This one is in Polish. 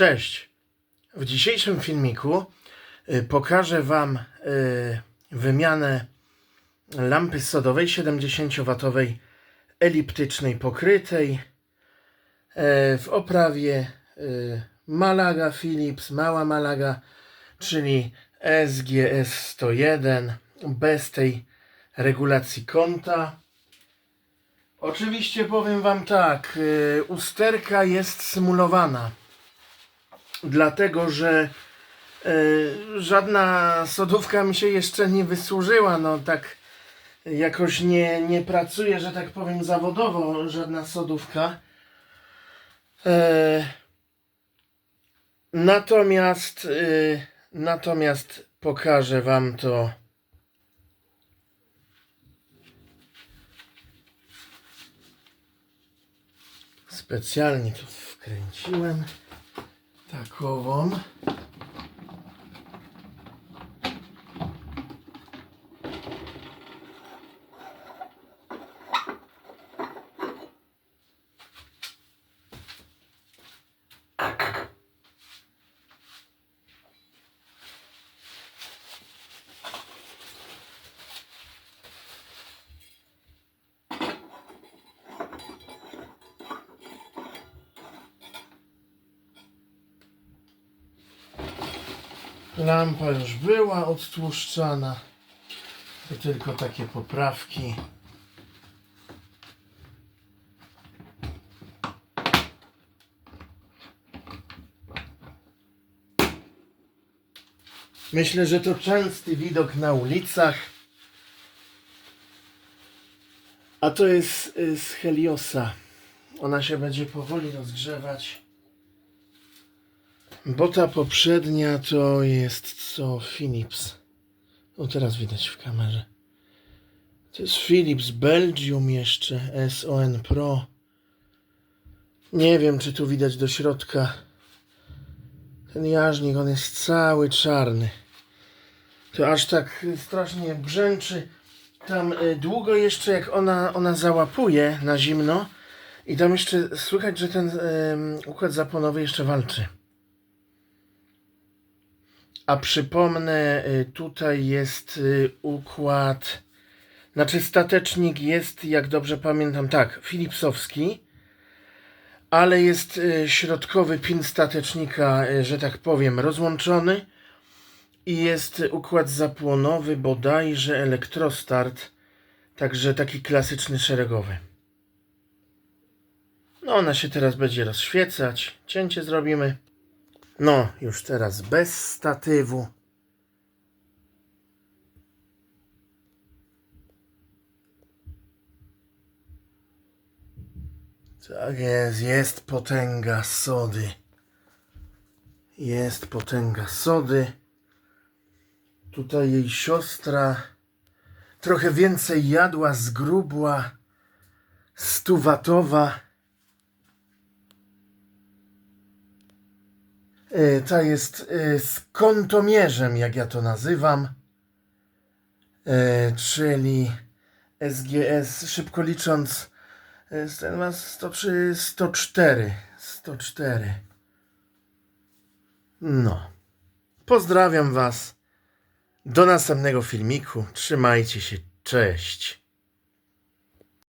Cześć! W dzisiejszym filmiku y, pokażę Wam y, wymianę lampy sodowej 70W eliptycznej pokrytej y, w oprawie Malaga Philips, mała Malaga, czyli SGS 101 bez tej regulacji kąta. Oczywiście powiem Wam tak, usterka jest symulowana dlatego że e, żadna sodówka mi się jeszcze nie wysłużyła. No tak jakoś nie, nie pracuje, że tak powiem, zawodowo żadna sodówka. E, natomiast e, natomiast pokażę wam to. Specjalnie to wkręciłem takową. Lampa już była odtłuszczana. To tylko takie poprawki. Myślę, że to częsty widok na ulicach. A to jest y, z Heliosa. Ona się będzie powoli rozgrzewać. Bo ta poprzednia to jest co? Philips. O teraz widać w kamerze. To jest Philips Belgium jeszcze SON Pro. Nie wiem czy tu widać do środka. Ten jarznik on jest cały czarny. To aż tak strasznie brzęczy. Tam y, długo jeszcze jak ona, ona załapuje na zimno i tam jeszcze słychać, że ten ym, układ zapłonowy jeszcze walczy. A przypomnę, y, tutaj jest y, układ, znaczy statecznik jest, jak dobrze pamiętam, tak, Philipsowski, ale jest y, środkowy pin statecznika, że tak powiem, rozłączony i jest układ zapłonowy, bodajże elektrostart, także taki klasyczny szeregowy. No, ona się teraz będzie rozświecać, cięcie zrobimy. No, już teraz bez statywu. Tak jest, jest potęga sody. Jest potęga sody. Tutaj jej siostra trochę więcej jadła, zgrubła, stuwatowa. Ta jest z kątomierzem, jak ja to nazywam, Y, czyli SGS, szybko licząc, ten ma 103, 104, 104. No. Pozdrawiam Was. Do następnego filmiku. Trzymajcie się. Cześć.